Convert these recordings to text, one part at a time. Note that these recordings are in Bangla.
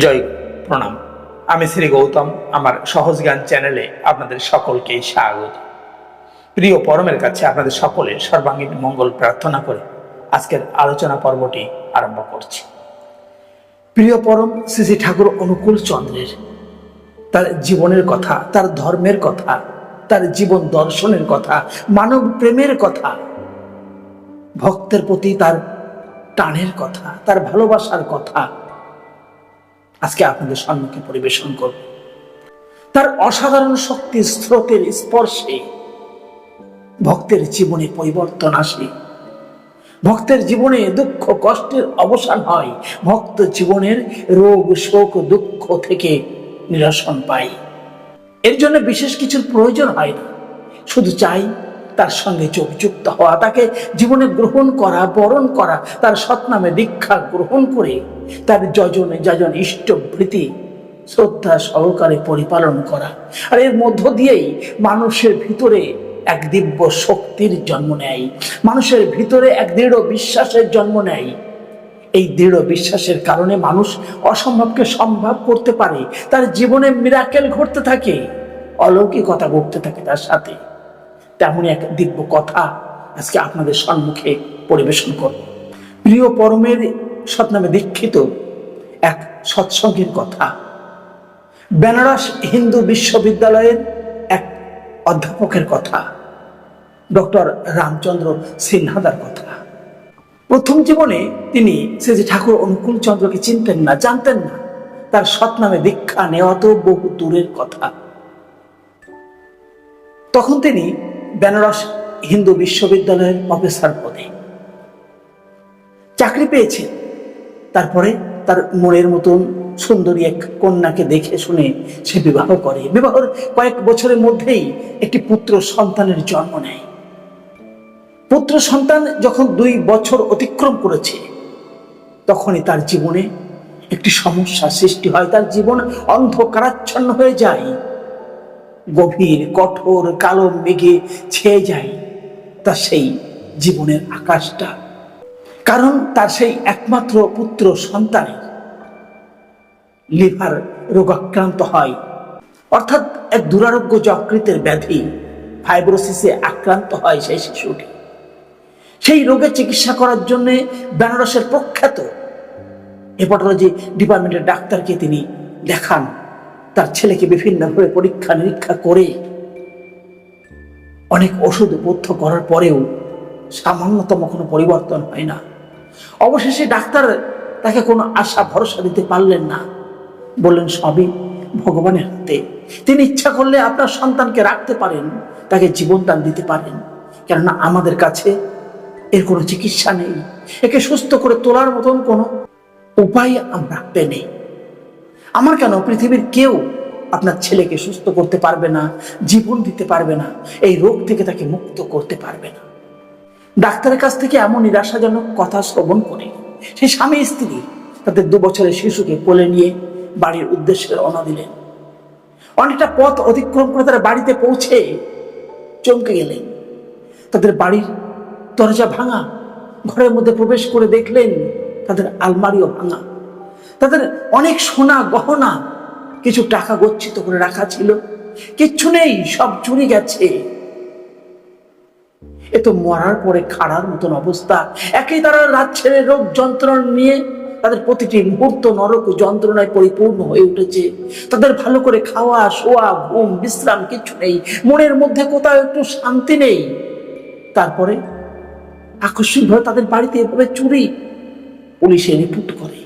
জয় প্রণাম। আমি শ্রী গৌতম, আমার সহজ জ্ঞান চ্যানেলে আপনাদের সকলকে স্বাগত। প্রিয় পরমের কাছে আপনাদের সকলে সর্বাঙ্গীন মঙ্গল প্রার্থনা করে আজকের আলোচনা পর্বটি আরম্ভ করছি। প্রিয় পরম শ্রী শ্রী ঠাকুর অনুকূল চন্দ্রের, তার জীবনের কথা, তার ধর্মের কথা, তার জীবন দর্শনের কথা, মানব প্রেমের কথা, ভক্তের প্রতি তার টানের কথা, তার ভালোবাসার কথা আজকে আপনাদের সম্মুখে পরিবেশন করব। তার অসাধারণ শক্তি, স্রোতের স্পর্শে ভক্তের জীবনে পরিবর্তন আসে। ভক্তের জীবনে দুঃখ, কষ্টের অবসান হয়। ভক্ত জীবনের রোগ, শোক, দুঃখ থেকে নিরসন পায়। এর জন্য বিশেষ কিছুর প্রয়োজন হয় না। শুধু চাই তার সঙ্গে যোগযুক্ত হওয়া, তাকে জীবনে গ্রহণ করা, বরণ করা, তার সৎনামে দীক্ষা গ্রহণ করে তার যজনে যজন ইষ্টভৃতি শ্রদ্ধা সহকারে পরিপালন করা। আর এর মধ্য দিয়েই মানুষের ভিতরে এক দিব্য শক্তির জন্ম নেয়। মানুষের ভিতরে এক দৃঢ় বিশ্বাসের জন্ম নেয়। এই দৃঢ় বিশ্বাসের কারণে মানুষ অসম্ভবকে সম্ভব করতে পারে। তার জীবনে মিরাকেল ঘটতে থাকে, অলৌকিকতা ঘটতে থাকে তার সাথে। তেমনই এক দিব্য কথা আজকে আপনাদের সম্মুখে পরিবেশন করব। প্রিয় পরমের সৎনামে দীক্ষিত এক সৎসঙ্গের কথা। বেনারস হিন্দু বিশ্ববিদ্যালয়ের এক অধ্যাপকের কথা। ডক্টর রামচন্দ্র সিনহাদার কথা। প্রথম জীবনে তিনি শ্রী ঠাকুর অনুকূল চন্দ্রকে চিনতেন না, জানতেন না। তার সৎনামে দীক্ষা নেওয়া তো বহু দূরের কথা। তখন তিনি বেনারস হিন্দু বিশ্ববিদ্যালয়ের প্রফেসর পদে। চাকরি পেয়েছে। তারপরে তার মনের মতন সুন্দরী এক কন্যাকে দেখে শুনে সে বিবাহ করে। বিবাহের কয়েক বছরের মধ্যেই একটি পুত্র সন্তানের জন্ম নেয়। পুত্র সন্তান যখন দুই বছর অতিক্রম করেছে, তখনই তার জীবনে একটি সমস্যা সৃষ্টি হয়। তার জীবন অন্ধকারাচ্ছন্ন হয়ে যায়। গভীর, কঠোর, কালো মেঘে ছেয়ে যায় তার সেই জীবনের আকাশটা। কারণ তার সেই একমাত্র পুত্র সন্তানের লিভার রোগাক্রান্ত হয়। অর্থাৎ এক দুরারোগ্য যকৃতের ব্যাধি ফাইব্রোসিসে আক্রান্ত হয় সেই শিশুটি। সেই রোগের চিকিৎসা করার জন্য বেনারসের প্রখ্যাত হেপাটোলজি ডিপার্টমেন্টের ডাক্তারকে তিনি দেখান। তার ছেলেকে বিভিন্নভাবে পরীক্ষা নিরীক্ষা করে অনেক ওষুধ উপথ্য করার পরেও সামান্যতম কোনো পরিবর্তন হয় না। অবশেষে ডাক্তার তাকে কোনো আশা, ভরসা দিতে পারলেন না। বললেন সবই ভগবানের হাতে তিনি ইচ্ছা করলে আপনার সন্তানকে রাখতে পারেন, তাকে জীবনদান দিতে পারেন। কেননা আমাদের কাছে এর কোনো চিকিৎসা নেই। একে সুস্থ করে তোলার মতন কোনো উপায় আমরা হাতে নেই। আমার কেন? পৃথিবীর কেউ আপনার ছেলেকে সুস্থ করতে পারবে না, জীবন দিতে পারবে না, এই রোগ থেকে তাকে মুক্ত করতে পারবে না। ডাক্তারের কাছ থেকে এমন নিরাশাজনক কথা শ্রবণ করে, সেই স্বামী স্ত্রী তাদের দু বছরের শিশুকে কোলে নিয়ে বাড়ির উদ্দেশ্যে রওনা দিলেন। অনেকটা পথ অতিক্রম করে তারা বাড়িতে পৌঁছে চমকে গেলেন। তাদের বাড়ির দরজা ভাঙা, ঘরের মধ্যে প্রবেশ করে দেখলেন তাদের আলমারিও ভাঙা। তাদের অনেক সোনা গহনা কিছু টাকা গচ্ছিত করে রাখা ছিল। কিচ্ছু নেই, সব চুরি গেছে। এ তো মরার পরে খাড়ার মতন অবস্থা। একই তারা রাত ছেড়ে রোগ যন্ত্রণা নিয়ে তাদের প্রতিটি মুহূর্ত নরক যন্ত্রণায় পরিপূর্ণ হয়ে উঠেছে। তাদের ভালো করে খাওয়া, শোয়া, ঘুম, বিশ্রাম কিছু নেই। মনের মধ্যে কোথাও একটু শান্তি নেই। তারপরে আকস্মিকভাবে তাদের বাড়িতে এভাবে চুরি পুলিশে রিপোর্ট করে।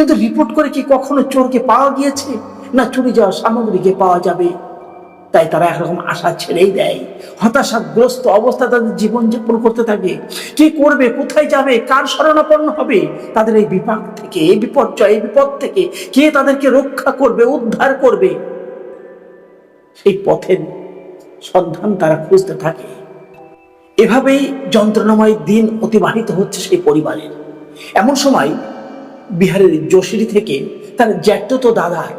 কিন্তু রিপোর্ট করে কি কখনো চোরকে পাওয়া গিয়েছে? না চুরি যাওয়া সামগ্রীকে পাওয়া যাবে? তাই তারা একরকম আশা ছেড়েই দেয়। হতাশাগ্রস্ত অবস্থা তাদের জীবনযাপন করতে থাকে। কি করবে, কোথায় যাবে, কার শরণাপন্ন হবে? তাদের এই বিপাক থেকে, এই বিপর্যয়, এই বিপদ থেকে কে তাদেরকে রক্ষা করবে, উদ্ধার করবে? সেই পথের সন্ধান তারা খুঁজতে থাকে। এভাবেই যন্ত্রণাময় দিন অতিবাহিত হচ্ছে সেই পরিবারের। এমন সময় বিহারের যোশিরি থেকে তার জ্যাঠতো দাদার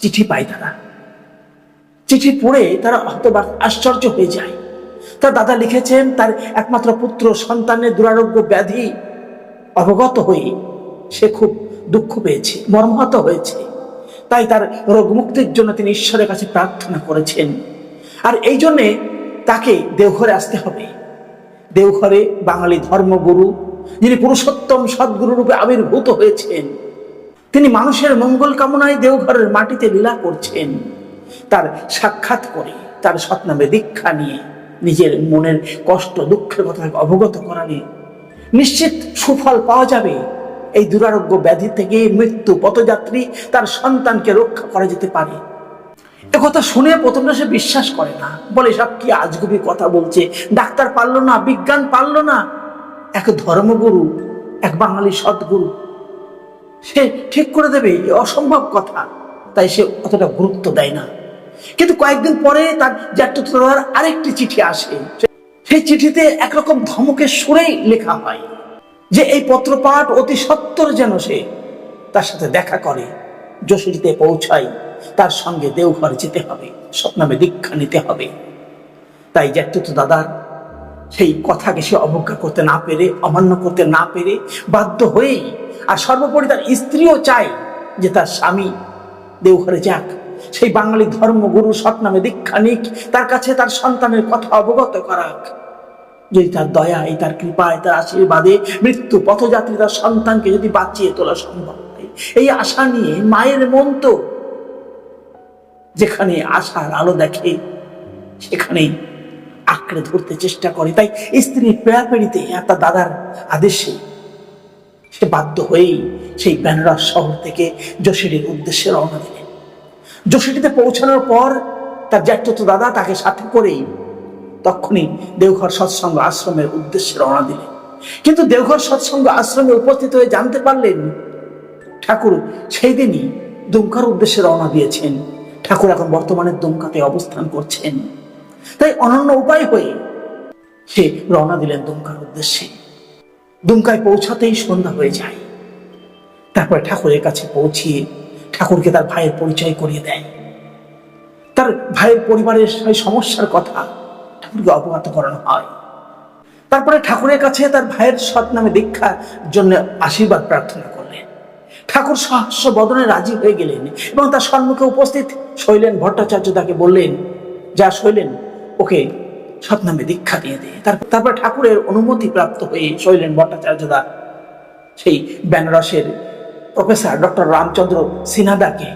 চিঠি পায় তারা। চিঠি পড়ে তারা হতবাক আশ্চর্য হয়ে যায়। তার দাদা লিখেছেন, তার একমাত্র পুত্র সন্তানের দুরারোগ্য ব্যাধি অবগত হয়ে সে খুব দুঃখ পেয়েছে, মর্মাহত হয়েছে। তাই তার রোগমুক্তির জন্য তিনি ঈশ্বরের কাছে প্রার্থনা করেছেন। আর এই জন্যে তাকে দেওঘরে আসতে হবে। দেওঘরে বাঙালি ধর্মগুরু যিনি পুরুষোত্তম সদ্গুরু রূপে আবির্ভূত হয়েছেন, তিনি মানুষের মঙ্গল কামনায় দেওঘরের মাটিতে লীলা করছেন। তার সাক্ষাৎ করে, তার সৎনামে দীক্ষা নিয়ে, নিজের মনের কষ্ট, দুঃখের কথা অবগত করালে নিশ্চিত সুফল পাওয়া যাবে। এই দুরারোগ্য ব্যাধি থেকে মৃত্যু পথযাত্রী তার সন্তানকে রক্ষা করা যেতে পারে। কথা শুনে প্রথমটা সে বিশ্বাস করে না। বলে সব কি আজগুবি কথা বলছে, ডাক্তার পারল না, বিজ্ঞান পারল না। এক ধর্মগুরু, এক বাঙালি সদ্গুরু। সে ঠিক করে দেবে অসম্ভব কথা। তাই সে অতটা গুরুত্ব দেয় না। কিন্তু কয়েকদিন পরে তার জ্যাঠতার আরেকটি চিঠি আসে। সেই চিঠিতে একরকম ধমকের সুরেই লেখা হয় যে, এই পত্রপাঠ অতি সত্তর যেন সে তার সাথে দেখা করে। যশোরীতে পৌঁছায় তার সঙ্গে দেওঘর যেতে হবে স্বপ্নামে দীক্ষা নিতে হবে। তাই জ্যাঠতুত দাদার সেই কথাকে সে অবজ্ঞা করতে না পেরে, অমান্য করতে না পেরে বাধ্য হয়েই আর সর্বোপরি তার স্ত্রীও চায় যে তার স্বামী দেওঘরে যাক। সেই বাঙালি ধর্মগুরু সৎনামে দীক্ষা নিক, তার কাছে তার সন্তানের কথা অবগত করাক। যদি তার দয়া দয়ায়, তার কৃপায়, তার আশীর্বাদে মৃত্যু পথযাত্রী তার সন্তানকে যদি বাঁচিয়ে তোলা সম্ভব হয়, এই আশা নিয়ে মায়ের মন তো যেখানে আশার আলো দেখে, সেখানেই আঁকড়ে ধরতে চেষ্টা করে। তাই স্ত্রীর পেড়াপেড়িতে আর তার দাদার আদেশে সে বাধ্য হয়েই সেই বেনারস শহর থেকে যশোরের উদ্দেশ্যে রওনা দিলেন। যশোরীতে পৌঁছানোর পর তার জ্যাঠত দাদা তাকে সাথে করেই তখনই দেওঘর সৎসঙ্গ আশ্রমের উদ্দেশ্যে রওনা দিলেন। কিন্তু দেওঘর সৎসঙ্গ আশ্রমে উপস্থিত হয়ে জানতে পারলেন, ঠাকুর সেই দিনই দুমকার উদ্দেশ্যে রওনা দিয়েছেন। ঠাকুর এখন বর্তমানে দুমকাতে অবস্থান করছেন। তাই অনন্য উপায় হয়ে সে রওনা দিলেন দুমকার উদ্দেশ্যে। দুমকায় পৌঁছাতেই সন্ধ্যা হয়ে যায়। তারপরে ঠাকুরের কাছে পৌঁছিয়ে ঠাকুরকে তার ভাইয়ের পরিচয় করিয়ে দেয়। তার ভাইয়ের পরিবারের সমস্যার কথা ঠাকুরকে অবগত করানো হয়। তারপরে ঠাকুরের কাছে তার ভাইয়ের সৎ নামে দীক্ষার জন্য আশীর্বাদ প্রার্থনা করলেন। ঠাকুর সহস্য বদনে রাজি হয়ে গেলেন এবং তার সম্মুখে উপস্থিত শৈলেন ভট্টাচার্য তাকে বললেন, যা শৈলেন ওকে সৎনামে দীক্ষা দিয়ে দে। তারপর তারপর ঠাকুরের অনুমতি প্রাপ্ত হয়ে শৈলেন ভট্টাচার্য দা সেই বেনারসের প্রফেসর ডক্টর রামচন্দ্র সিনহাদাকে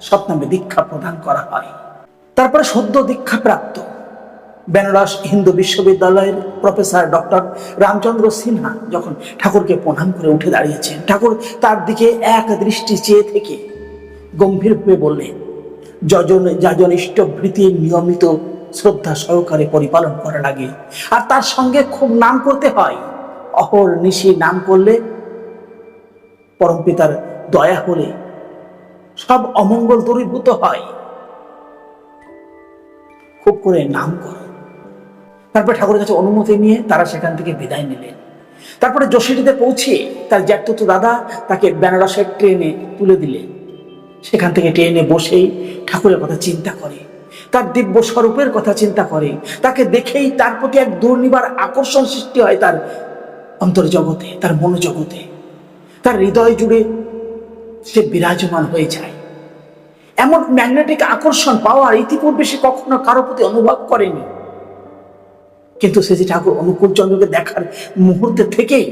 সৎনামে দীক্ষা প্রদান করা হয়। তারপরে সদ্য দীক্ষা প্রাপ্ত বেনারস হিন্দু বিশ্ববিদ্যালয়ের প্রফেসর ডক্টর রামচন্দ্র সিনহা যখন ঠাকুরকে প্রণাম করে উঠে দাঁড়িয়েছেন, ঠাকুর তার দিকে এক দৃষ্টি চেয়ে থেকে গম্ভীরভাবে বললেন, যজন যাজন ইষ্টভৃতির নিয়মিত শ্রদ্ধা সহকারে পরিপালন করা লাগে। আর তার সঙ্গে খুব নাম করতে হয়। অহর নিশি নাম করলে পরম পিতার দয়া হলে সব অমঙ্গল দূরীভূত হয়। খুব করে নাম করো। তারপর ঠাকুরের কাছে অনুমতি নিয়ে তারা সেখান থেকে বিদায় নিলেন। তারপরে যশোরীতে পৌঁছে তার জ্যাঠত দাদা তাকে বেনারসের ট্রেনে তুলে দিলেন। সেখান থেকে ট্রেনে বসেই ঠাকুরের কথা চিন্তা করে। তার দিব্য স্বরূপের কথা চিন্তা করে। তাকে দেখেই তার প্রতি এক দুর্নিবার আকর্ষণ সৃষ্টি হয় তার অন্তর্জগতে, তার মনোজগতে। তার হৃদয় জুড়ে সে বিরাজমান হয়ে যায়। এমন ম্যাগনেটিক আকর্ষণ পাওয়ার ইতিপূর্বে সে কখনো কারও প্রতি অনুভব করেনি। কিন্তু সে যে ঠাকুর অনুকূল চন্দ্রকে দেখার মুহূর্তে থেকেই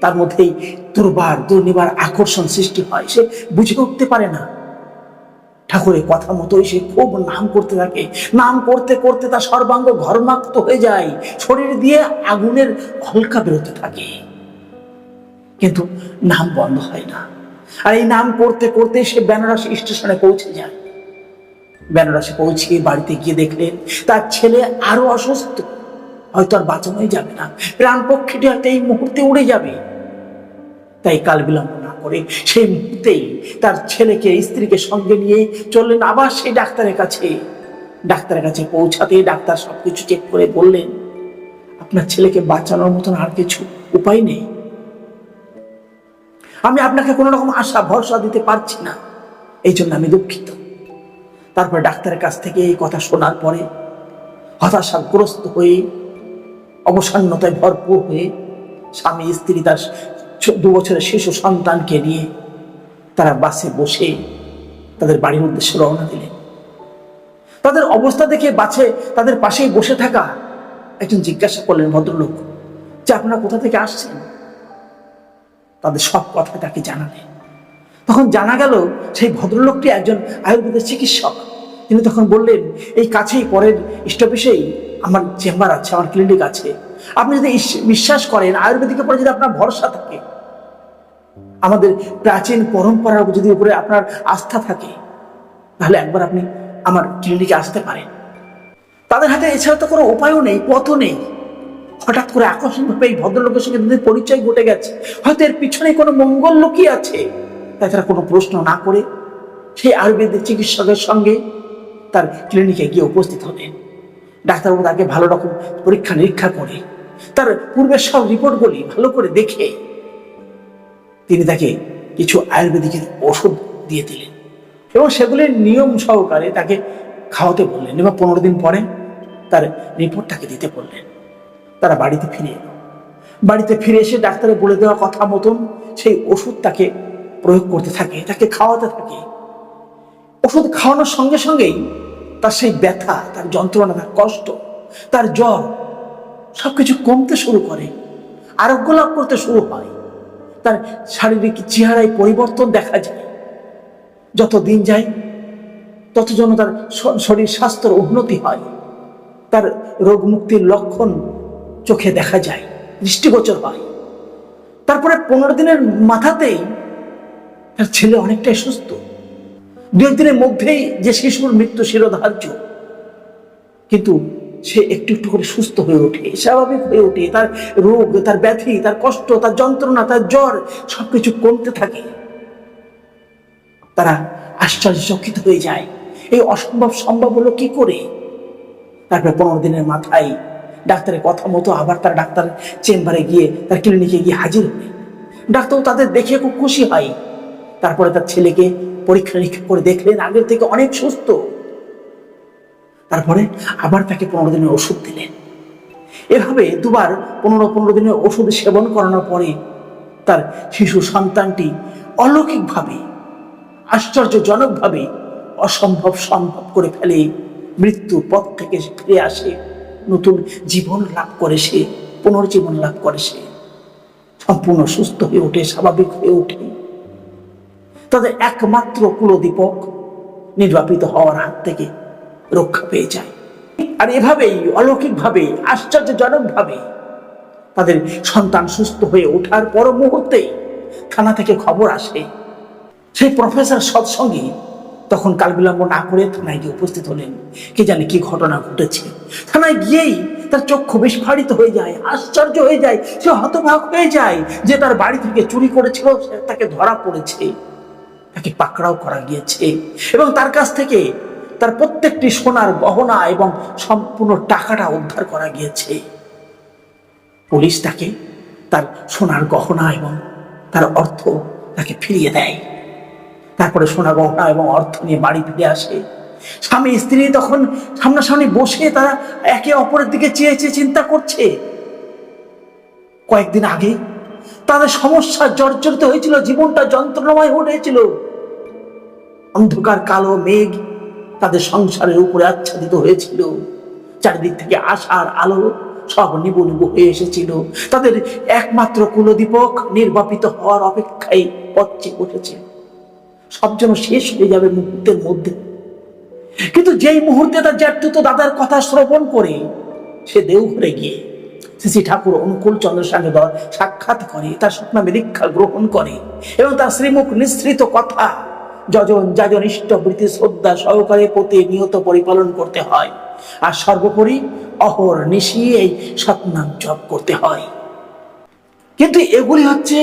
তার মধ্যেই দুর্বার, দুর্নিবার আকর্ষণ সৃষ্টি হয়। সে বুঝে উঠতে পারে না। ঠাকুরের কথা মতোই সে খুব নাম করতে থাকে। নাম করতে করতে তার সর্বাঙ্গ ঘর্মাক্ত হয়ে যায়। শরীর দিয়ে আগুনের হলকা বেরোতে থাকে। কিন্তু নাম বন্ধ হয় না। আর এই নাম করতে করতে সে বেনারস স্টেশনে পৌঁছে যায়। বেনারসে পৌঁছিয়ে বাড়িতে গিয়ে দেখলেন তার ছেলে আরও অসুস্থ। হয়তো আর বাঁচানোই যাবে না। প্রাণ পক্ষীটি হয়তো এই মুহূর্তে উড়ে যাবে। তাই কাল বিলম্ব করে, সেই মুহূর্তেই তার ছেলেকে, স্ত্রীকে সঙ্গে নিয়ে চললেন আবার সেই ডাক্তারের কাছে। ডাক্তারের কাছে পৌঁছাতে ডাক্তার সবকিছু চেক করে বললেন, আপনার ছেলেকে বাঁচানোর মতন আর কিছু উপায় নেই। আমি আপনাকে কোনো রকম আশা, ভরসা দিতে পারছি না। এই জন্য আমি দুঃখিত। তারপর ডাক্তারের কাছ থেকে এই কথা শোনার পরে হতাশাগ্রস্ত হয়ে, অবসন্নতায় ভরপুর হয়ে স্বামী, স্ত্রী তার দু বছরের শিশু সন্তানকে নিয়ে তারা বাসে বসে তাদের বাড়ির উদ্দেশ্যে রওনা দিলেন। তাদের অবস্থা দেখে বাসে তাদের পাশেই বসে থাকা একজন জিজ্ঞাসা করলেন ভদ্রলোক, যে আপনারা কোথা থেকে আসছেন? তাদের সব কথা তাকে জানালেন। তখন জানা গেল সেই ভদ্রলোকটি একজন আয়ুর্বেদের চিকিৎসক। তিনি তখন বললেন, এই কাছেই পরের স্টপেজেই আমার চেম্বার আছে, আমার ক্লিনিক আছে। আপনি যদি বিশ্বাস করেন, আয়ুর্বেদিকের পরে যদি আপনার ভরসা থাকে আমাদের প্রাচীন পরম্পরার যদি উপরে আপনার আস্থা থাকে, তাহলে একবার আপনি আমার ক্লিনিকে আসতে পারেন। তাদের হাতে এছাড়া তো কোনো উপায়ও নেই, পথও নেই। হঠাৎ করে আকস্মিকভাবে এই ভদ্রলোকের সঙ্গে তাদের পরিচয় ঘটে গেছে। হয়তো এর পিছনে কোনো মঙ্গল লুকিয়ে আছে। তাই তারা কোনো প্রশ্ন না করে সেই আয়ুর্বেদিক চিকিৎসকের সঙ্গে তার ক্লিনিকে গিয়ে উপস্থিত হলেন ডাক্তারবাবু তাকে ভালো রকম পরীক্ষা নিরীক্ষা করে, তার পূর্বের সব রিপোর্টগুলি ভালো করে দেখে তিনি তাকে কিছু আয়ুর্বেদিকের ওষুধ দিয়ে দিলেন এবং সেগুলির নিয়ম সহকারে তাকে খাওয়াতে বললেন এবং পনেরো দিন পরে তার রিপোর্ট তাকে দিতে বললেন। তারা বাড়িতে ফিরে এলো। বাড়িতে ফিরে এসে ডাক্তারের বলে দেওয়া কথা মতন সেই ওষুধ তাকে প্রয়োগ করতে থাকে, তাকে খাওয়াতে থাকে। ওষুধ খাওয়ানোর সঙ্গে সঙ্গেই তার সেই ব্যথা, তার যন্ত্রণা, তার কষ্ট, তার জ্বর সবকিছু কমতে শুরু করে, আরোগ্য লাভ করতে শুরু হয়। তার শারীরিক চেহারায় পরিবর্তন দেখা যায়। যত দিন যায়, তত যেন তার শরীর স্বাস্থ্যের উন্নতি হয়। তার রোগ মুক্তির লক্ষণ চোখে দেখা যায়, দৃষ্টিগোচর হয়। তারপরে পনেরো দিনের মাথাতেই তার ছেলে অনেকটাই সুস্থ। দু একদিনের মধ্যেই যে শিশুর মৃত্যু শিরোধার্য। কিন্তু সে একটু একটু করে সুস্থ হয়ে ওঠে, স্বাভাবিক হয়ে ওঠে। তার রোগ, তার ব্যাধি, তার কষ্ট, তার যন্ত্রণা, তার জ্বর সবকিছু কমতে থাকে। তারা আশ্চর্যচকিত হয়ে যায়। এই অসম্ভব সম্ভব হলো কি করে? তারপরে পনেরো দিনের মাথায় ডাক্তারের কথা মতো আবার তার ডাক্তার চেম্বারে গিয়ে, তার ক্লিনিকে গিয়ে হাজির হবে ডাক্তার তাদের দেখে খুব খুশি হয়। তারপরে তার ছেলেকে পরীক্ষা নিরীক্ষা করে দেখলেন, আগের থেকে অনেক সুস্থ। তারপরে আবার তাকে পনেরো দিনের ওষুধ দিলেন। এভাবে দুবার পনেরো পনেরো দিনের ওষুধ সেবন করানোর পরে তার শিশু সন্তানটি অলৌকিকভাবে, আশ্চর্যজনকভাবে অসম্ভব সম্ভব করে ফেলে। মৃত্যুর পথ থেকে ফিরে আসে, নতুন জীবন লাভ করে সে, পুনর্জীবন লাভ করে সে। সম্পূর্ণ সুস্থ হয়ে ওঠে, স্বাভাবিক হয়ে ওঠে। তাদের একমাত্র কুলদীপক নির্বাপিত হওয়ার হাত থেকে রক্ষা পেয়ে যায়। আর এভাবেই অলৌকিকভাবে আশ্চর্যজনকভাবে তাদের সন্তান সুস্থ হয়ে ওঠার পর মুহূর্তেই থানা থেকে খবর আসে। সেই প্রফেসর সৎসঙ্গী তখন কাল বিলম্ব না করে থানায় গিয়ে উপস্থিত হলেন। কে জানে কি ঘটনা ঘটেছে। থানায় গিয়েই তার চক্ষু বিস্ফারিত হয়ে যায়, আশ্চর্য হয়ে যায়, সে হতবাক হয়ে যায় যে তার বাড়ি থেকে চুরি করেছিল তাকে ধরা পড়েছে, তাকে পাকড়াও করা গিয়েছে এবং তার কাছ থেকে তার প্রত্যেকটি সোনার গহনা এবং সম্পূর্ণ টাকাটা উদ্ধার করা গিয়েছে। পুলিশ তাকে তার সোনার গহনা এবং তার অর্থ তাকে ফিরিয়ে দেয়। তারপরে সোনা গহনা এবং অর্থ নিয়ে বাড়ি ফিরে আসে। স্বামী স্ত্রী তখন সামনাসামনি বসে তারা একে অপরের দিকে চেয়ে চেয়ে চিন্তা করছে। কয়েকদিন আগে তাদের সমস্যা জর্জরিত হয়েছিল, জীবনটা যন্ত্রণাময় হয়েছিল অন্ধকার, কালো, মেঘ তাদের সংসারের উপরে আচ্ছাদিত হয়েছিল। চারিদিক থেকে আশার আলো সব নিবু নিবু হয়ে এসেছিল। তাদের একমাত্র কুলদীপক নির্বাপিত হওয়ার অপেক্ষায় পথে উঠেছে। সব যেন শেষ হয়ে যাবে মুহূর্তের মধ্যে। কিন্তু যেই মুহূর্তে তার জ্যাঠতুতো দাদার কথা শ্রবণ করে, সে দেওঘরে গিয়ে শ্রী শ্রী ঠাকুর অনুকূল চন্দ্রের সঙ্গে সাক্ষাৎ করে, তার স্বপ্ন দীক্ষা গ্রহণ করে এবং তার শ্রীমুখ নিঃসৃত কথা যজন যাজন ইষ্ট বৃত্তি শ্রদ্ধা সহকারে প্রতি নিয়ত পরিপালন করতে হয়। আর সর্বোপরি অহর নিশি এই সৎনাম জপ করতে হয়। কিন্তু এগুলি হচ্ছে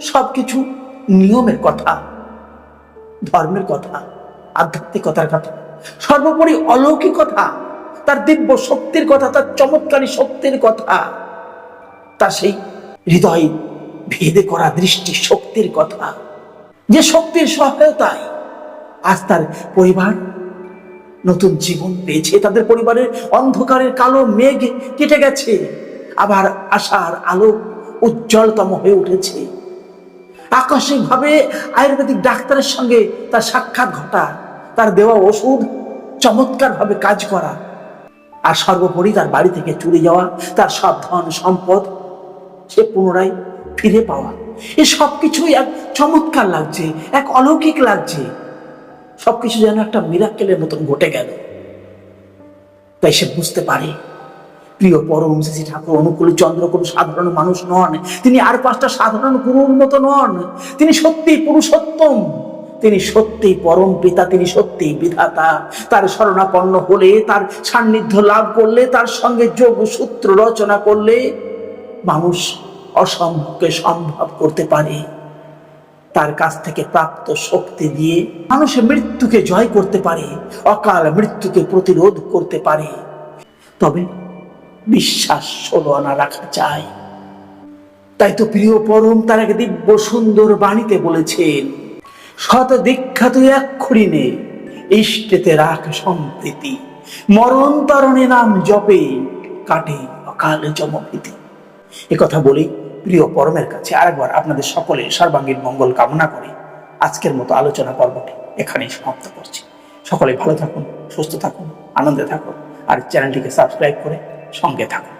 সবকিছু নিয়মের কথা, ধর্মের কথা, আধ্যাত্মিকতার কথা। সর্বোপরি অলৌকিকতা তার দিব্য শক্তির কথা, তার চমৎকারী শক্তির কথা তার সেই হৃদয় ভেদে করা দৃষ্টি শক্তির কথা। যে শক্তির সহায়তায় আজ তার পরিবার নতুন জীবন পেয়েছে। তাদের পরিবারের অন্ধকারের কালো মেঘ কেটে গেছে। আবার আশার আলো উজ্জ্বলতম হয়ে উঠেছে। আকস্মিকভাবে আয়ুর্বেদিক ডাক্তারের সঙ্গে তার সাক্ষাৎ ঘটা। তার দেওয়া ওষুধ চমৎকারভাবে কাজ করা। আর সর্বোপরি তার বাড়ি থেকে চুরি যাওয়া। তার সব ধন সম্পদ সে পুনরায় ফিরে পাওয়া। এ সব কিছুই এক চমৎকার লাগছে, এক অলৌকিক লাগছে। সবকিছু যেন একটা মিরাক্কেলের মতন ঘটে গেল। তাই সে বুঝতে পারে, প্রিয় পরম শ্রী ঠাকুর অনুকূল চন্দ্র কোনো সাধারণ মানুষ নন, তিনি আর পাঁচটা সাধারণ গুরুর মতো নন। তিনি সত্যি পুরুষোত্তম, তিনি সত্যি পরম পিতা, তিনি সত্যি বিধাতা। তার শরণাপন্ন হলে, তার সান্নিধ্য লাভ করলে, তার সঙ্গে যোগ সূত্র রচনা করলে মানুষ অসম্ভবকে সম্ভব করতে পারে। তার কাছ থেকে প্রাপ্ত শক্তি দিয়ে মানুষ মৃত্যুকে জয় করতে পারে, অকাল মৃত্যুকে প্রতিরোধ করতে পারে। তবে বিশ্বাস ষোলো আনা রাখা চাই। তাই তো প্রিয় পরম তার এক দিব্য সুন্দর বাণীতে বলেছেন শত দীক্ষা তুই এক্ষুরি নে, ইষ্টেতে রাখ সম্প্রীতি। মরণ তরণে নাম জপে, কাটে অকাল এ কথা বলেই প্রিয় পরমের কাছে আরেকবার আপনাদের সকলে সর্বাঙ্গীন মঙ্গল কামনা করে আজকের মতো আলোচনা পর্বটি এখানেই সমাপ্ত করছি। সকলে ভালো থাকুন, সুস্থ থাকুন, আনন্দে থাকুন, আর চ্যানেলটিকে সাবস্ক্রাইব করে সঙ্গে থাকুন।